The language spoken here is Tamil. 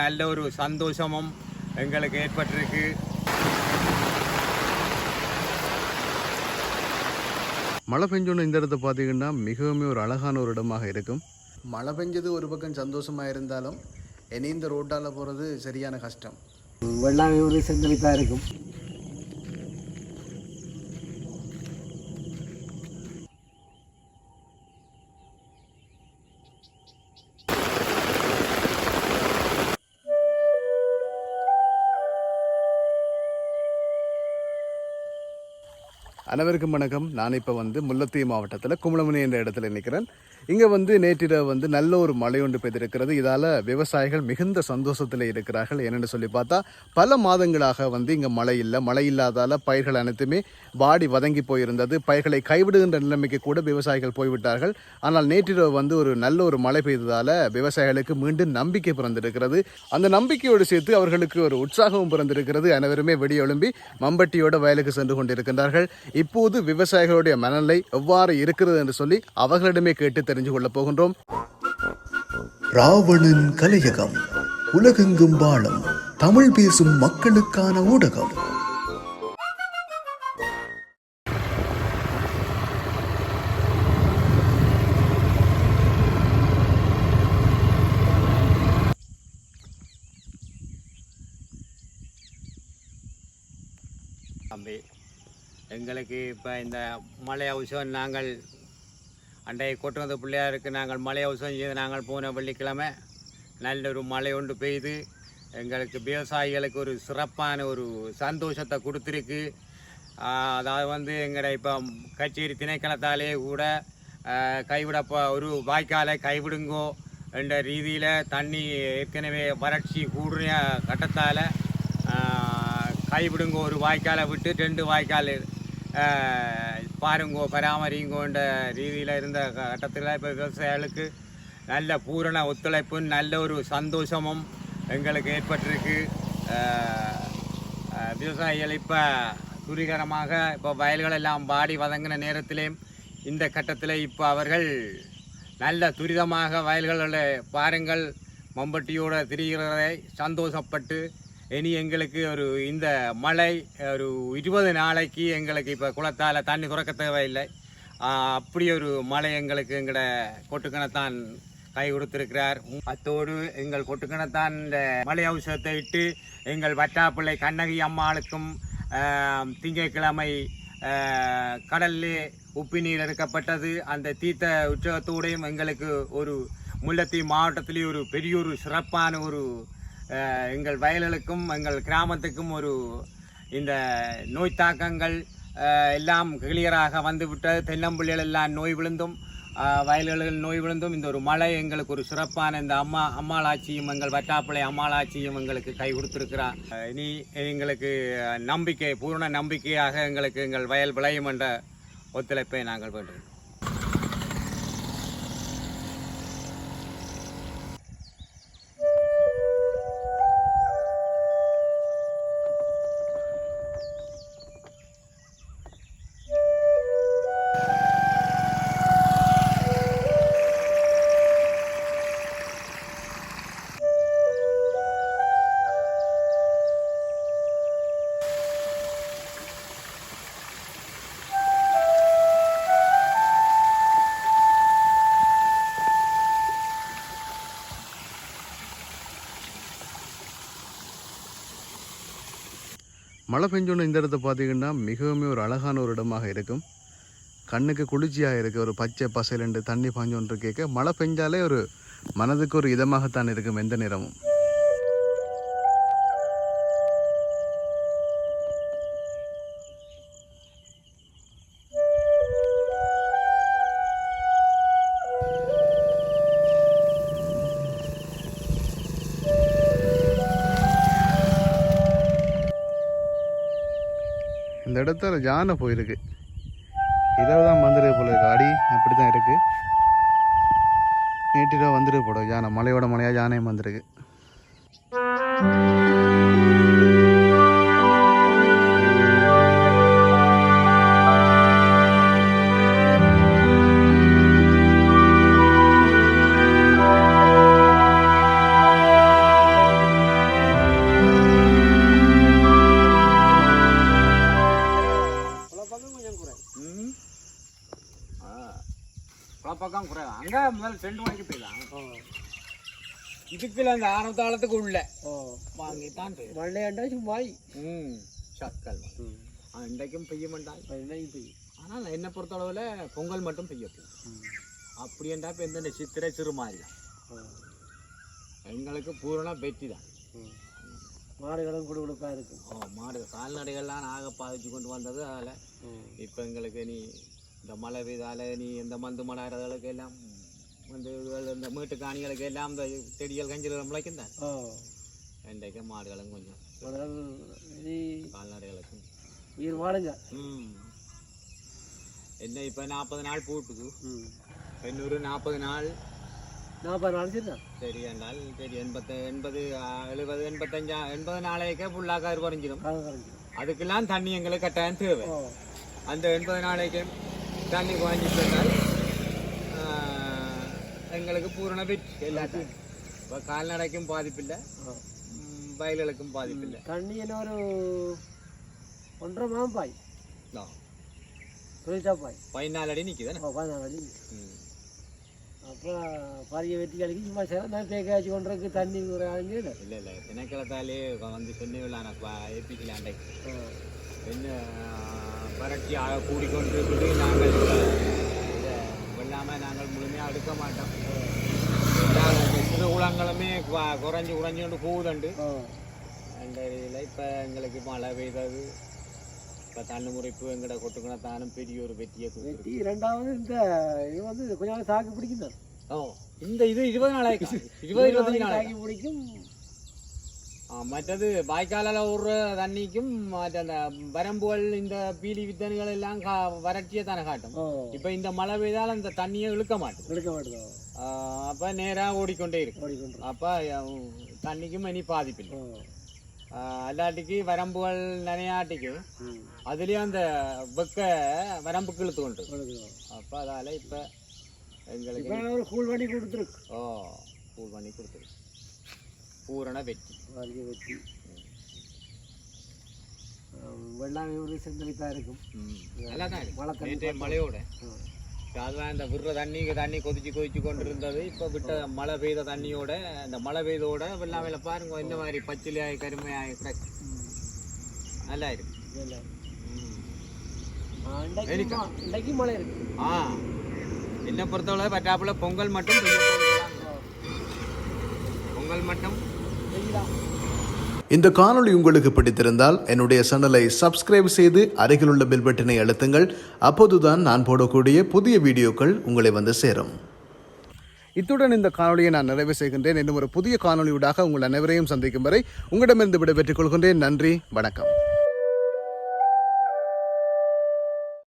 நல்ல ஒரு சந்தோஷமும் எங்களுக்கு ஏற்பட்டிருக்கு. மழை பெஞ்சோன்னு இந்த இடத்த பார்த்தீங்கன்னா மிகவும் ஒரு அழகான ஒரு இடமாக இருக்கும். மழை பெஞ்சது ஒரு பக்கம் சந்தோஷமாக இருந்தாலும் இனி இந்த ரோட்டால் போகிறது சரியான கஷ்டம். வெள்ளாமை ஒரு செஞ்சளிப்பாக இருக்கும். அனைவருக்கும் வணக்கம். நான் இப்போ வந்து முல்லத்தீவு மாவட்டத்தில் கும்பலமணி என்ற இடத்துல நிற்கிறேன் இங்கே வந்து நேற்றிரவு வந்து நல்ல ஒரு மழை ஒன்று பெய்திருக்கிறது. இதால் விவசாயிகள் மிகுந்த சந்தோஷத்தில் இருக்கிறார்கள் என்னென்னு சொல்லி பார்த்தா பல மாதங்களாக வந்து இங்கே மழை இல்லை. மழை இல்லாதால் பயிர்கள் அனைத்துமே வாடி வதங்கி போயிருந்தது. பயிர்களை கைவிடுகின்ற நிலைமைக்கு கூட விவசாயிகள் போய்விட்டார்கள். ஆனால் நேற்றிரவு வந்து ஒரு நல்ல ஒரு மழை பெய்ததால் விவசாயிகளுக்கு மீண்டும் நம்பிக்கை பிறந்திருக்கிறது. அந்த நம்பிக்கையோடு சேர்த்து அவர்களுக்கு ஒரு உற்சாகமும் பிறந்திருக்கிறது. அனைவருமே வெடி எழும்பி மம்பட்டியோட வயலுக்கு சென்று கொண்டிருக்கின்றார்கள். இப்போது விவசாயிகளுடைய மனநிலை எவ்வாறு இருக்கிறது என்று சொல்லி அவர்களிடமே கேட்டு தெரிஞ்சு கொள்ளப் போகின்றோம் ராவணன் கலையகம் உலகெங்கும் வாழும் தமிழ் பேசும் மக்களுக்கான ஊடகம். எங்களுக்கு இப்போ இந்த மலை அவசரம் நாங்கள் அண்டைய கொட்டுறது பிள்ளையாருக்கு நாங்கள் மலை அவசியம் செய்து நாங்கள் போன வெள்ளிக்கிழமை நல்ல ஒரு மழை ஒன்று பெய்து எங்களுக்கு விவசாயிகளுக்கு ஒரு சிறப்பான ஒரு சந்தோஷத்தை கொடுத்துருக்கு. அதாவது வந்து எங்களை இப்போ கச்சேரி திணைக்களத்தாலே கூட கைவிடப்ப ஒரு வாய்க்காலை கைவிடுங்கோ என்ற ரீதியில் தண்ணி ஏற்கனவே வறட்சி கூடுற கட்டத்தால் கைவிடுங்கோ ஒரு வாய்க்காலை விட்டு ரெண்டு வாய்க்கால் பாருங்கோ பராமரிங்கோன்ற ரீதியில் இருந்த கட்டத்தில் இப்போ விவசாயிகளுக்கு நல்ல பூரண ஒத்துழைப்பும் நல்ல ஒரு சந்தோஷமும் எங்களுக்கு ஏற்பட்டிருக்கு. விவசாயிகள் இப்போ துரிகரமாக இப்போ வயல்கள் எல்லாம் பாடி வதங்கின நேரத்திலேயும் இந்த கட்டத்தில் இப்போ அவர்கள் நல்ல துரிதமாக வயல்களில் பாருங்கள். மம்பட்டியோட திரிகிறதை சந்தோஷப்பட்டு இனி எங்களுக்கு ஒரு இந்த மழை ஒரு இருபது நாளைக்கு எங்களுக்கு இப்போ குளத்தால் தண்ணி துறக்க தேவையில்லை. அப்படி ஒரு மழை எங்களுக்கு எங்களோட கொட்டுக்கணத்தான் கை கொடுத்திருக்கிறார். அத்தோடு எங்கள் கொட்டுக்கணத்தான் இந்த மலை அவசரத்தை இட்டு எங்கள் வட்டாப்பிள்ளை கண்ணகி அம்மாளுக்கும் திங்கட்கிழமை கடல்லே உப்பு நீர் எடுக்கப்பட்டது. அந்த தீர்த்த உற்சவத்தோடையும் எங்களுக்கு ஒரு முல்லத்தீவு மாவட்டத்திலேயே ஒரு பெரிய ஒரு சிறப்பான ஒரு எங்கள் வயல்களுக்கும் எங்கள் கிராமத்துக்கும் ஒரு இந்த நோய் தாக்கங்கள் எல்லாம் கிளியராக வந்துவிட்டது. தென்னம்பிள்ளைகள் எல்லாம் நோய் விழுந்தும் வயல்களில் நோய் விழுந்தும். இந்த ஒரு மழை எங்களுக்கு ஒரு சிறப்பான இந்த அம்மா அம்மாளாட்சியும் எங்கள் வட்டாப்பிள்ளை அம்மாளாட்சியும் எங்களுக்கு கை கொடுத்துருக்கிறார். இனி எங்களுக்கு நம்பிக்கை பூர்ண நம்பிக்கையாக எங்களுக்கு எங்கள் வயல் விளையும் என்ற ஒத்துழைப்பை நாங்கள் பெற்றோம் மழை பெஞ்சோன்னு இந்த இடத்த பார்த்தீங்கன்னா மிகவும் ஒரு அழகான ஒரு இடமாக இருக்கும். கண்ணுக்கு குளிர்ச்சியாக இருக்குது ஒரு பச்சை பசைலண்டு தண்ணி பாஞ்சோன்று கேட்க மழை பெஞ்சாலே ஒரு மனதுக்கு ஒரு இதமாகத்தான் இருக்கும் எந்த நேரமும். இந்த இடத்துல யானை போயிருக்கு. இரவு தான் வந்துருக்கு போல இருக்கு. அடி அப்படி தான் இருக்கு. நேற்றிரவு வந்துருக்கு போட யானை. மலையோட மலையாக யானையும் வந்திருக்கு. இதுக்குள்ள அந்த ஆரத்தாளத்துக்கு உள்ள வாங்கித்தான் போயிடும் மழையாண்டா சும்மா ம் சக்கல் இன்றைக்கும் பெய்ய மாட்டாங்க மழையும் பெய்யும் ஆனால் என்னை பொறுத்தளவில் பொங்கல் மட்டும் பெய்ய போகும் அப்படி என்றா இப்போ இந்த சித்திரை சிறுமாரி தான் எங்களுக்கு பூரண வெற்றி தான் மாடுகளும் குடுகுடுப்பாக இருக்கும் ஓ மாடு கால்நடைகள்லாம் நாங்கள் பாதிச்சு கொண்டு வந்தது அதில் இப்போ எங்களுக்கு நீ இந்த மழை பெய்தால நீ இந்த மந்து மலாடுறதுகளுக்கு எல்லாம் இதுகள் இந்த மீட்டு காணிகளுக்கு எல்லாம் இந்த செடிகள் கஞ்சிகள் முளைக்கும் தான் இன்றைக்கு மாடுகளும் கொஞ்சம். கால்நடைகளுக்கும். உயிர் வாடுங்க ம். என்ன இப்போ நாற்பது நாள் பூட்டுது. இன்னொரு நாற்பது நாள். நாற்பது நாள் சரிதான் சரி என்றால் சரி எண்பத்து எண்பது எழுபது எண்பத்தஞ்சா எண்பது நாளைக்கே ஃபுல்லாக குறைஞ்சிடும் காலம் கரைஞ்சிடும் அதுக்கெல்லாம் தண்ணி எங்களுக்கு கட்டாயம் தேவை. அந்த எண்பது நாளைக்கு தண்ணி குறைஞ்சிட்டால் எங்களுக்கு பூரண வெற்றி. எல்லாத்தையும். இப்போ கால்நடைக்கும் பாதிப்பில்லை. வயல்களுக்கும் பாதிப்பில்லை. தண்ணி என்ன ஒரு ஒன்றரை மாதம் பாய். தொழிற்சா பாய் பதினாலு அடி நிற்குதானே ஓ பதினாலு அடி அப்புறம் பரிய வெட்டி கழிக்கு சும்மா சிறந்த தேக்க வச்சு கொண்டிருக்கு தண்ணி ஒரு ஆளுங்க இல்லை இல்லை திணைக்களத்தாலே வந்து சொன்னவில்லை ஏபிக்கல அன்றைக்கு. என்ன வறட்சியாக கூடிக்கொண்டிருக்குது. நாங்கள் வெள்ளாமல் நாங்கள் முழுமையாக எடுக்க மாட்டோம். சிறு குளங்களுமே குறைஞ்சு குறைஞ்சு கொண்டு போகுதுண்டு. இதில் இப்போ எங்களுக்கு மழை பெய்தது. இப்போ தண்ணி முறைப்பு எங்கட கொட்டுக்கின தானும் பெரிய ஒரு வெற்றியை வெட்டி ரெண்டாவது இந்த இது வந்து கொஞ்ச நாள் தாக்கு பிடிக்கும் ஓ இந்த இது இருபது நாளைக்கு இருபது இருபத்தஞ்சு நாளைக்கு பிடிக்கும். வாய்க்காலில் விடுற தண்ணிக்கும் மற்ற அந்த வரம்புகள் இந்த பீலி வித்தனுகள் எல்லாம் வறட்சியை தானே காட்டும். இப்போ இந்த மழை பெய்தால் அந்த தண்ணியை இழுக்க மாட்டோம். எடுக்க மாட்டேதோ அப்போ நேராக ஓடிக்கொண்டே இருக்கும். அப்போ தண்ணிக்கும் இனி பாதிப்பில்லை. அல்லாட்டிக்கு வரம்புகள் நினையாட்டிக்கு அதுலேயும் அந்த வெக்க வரம்புக்கு இழுத்து கொண்டு அப்போ அதால் இப்போ எங்களுக்கு கூழ் வண்டி கொடுத்துருக்கு. ஓ பூ பண்ணி கொடுத்துரு பூரண வெற்றி வாங்கி வெட்டி வெள்ளாமை ஒரு செந்தளிப்பாக இருக்கும் நல்லா தான் மழை மழையோட. அதெல்லாம் இந்த விடுற தண்ணி தண்ணி கொதிச்சு கொதிச்சு கொண்டு இருந்தது இப்போ விட்ட மழை பெய்த தண்ணியோட அந்த மழை பெய்தோட வெள்ளாமையில் பாருங்க இந்த மாதிரி பச்சிலையாய் கருமையாய் கிடக்கு நல்லா இருக்கு. ஆ, என்னை பொறுத்தவரை பட்டாப்புல பொங்கல் மட்டும். பொங்கல் மட்டும் இந்த காணொளி உங்களுக்கு பிடித்திருந்தால் என்னுடைய சேனலை சப்ஸ்கிரைப் செய்து அருகிலுள்ள பெல் பட்டனை அழுத்துங்கள். அப்போதுதான் நான் போடக்கூடிய புதிய வீடியோக்கள் உங்களை வந்து சேரும். இத்துடன் இந்த காணொளியை நான் நிறைவு செய்கின்றேன். இன்னும் ஒரு புதிய காணொளியூடாக உங்கள் அனைவரையும் சந்திக்கும் வரை உங்களிடமிருந்து விடைபெற்றுக் கொள்கின்றேன். நன்றி வணக்கம்.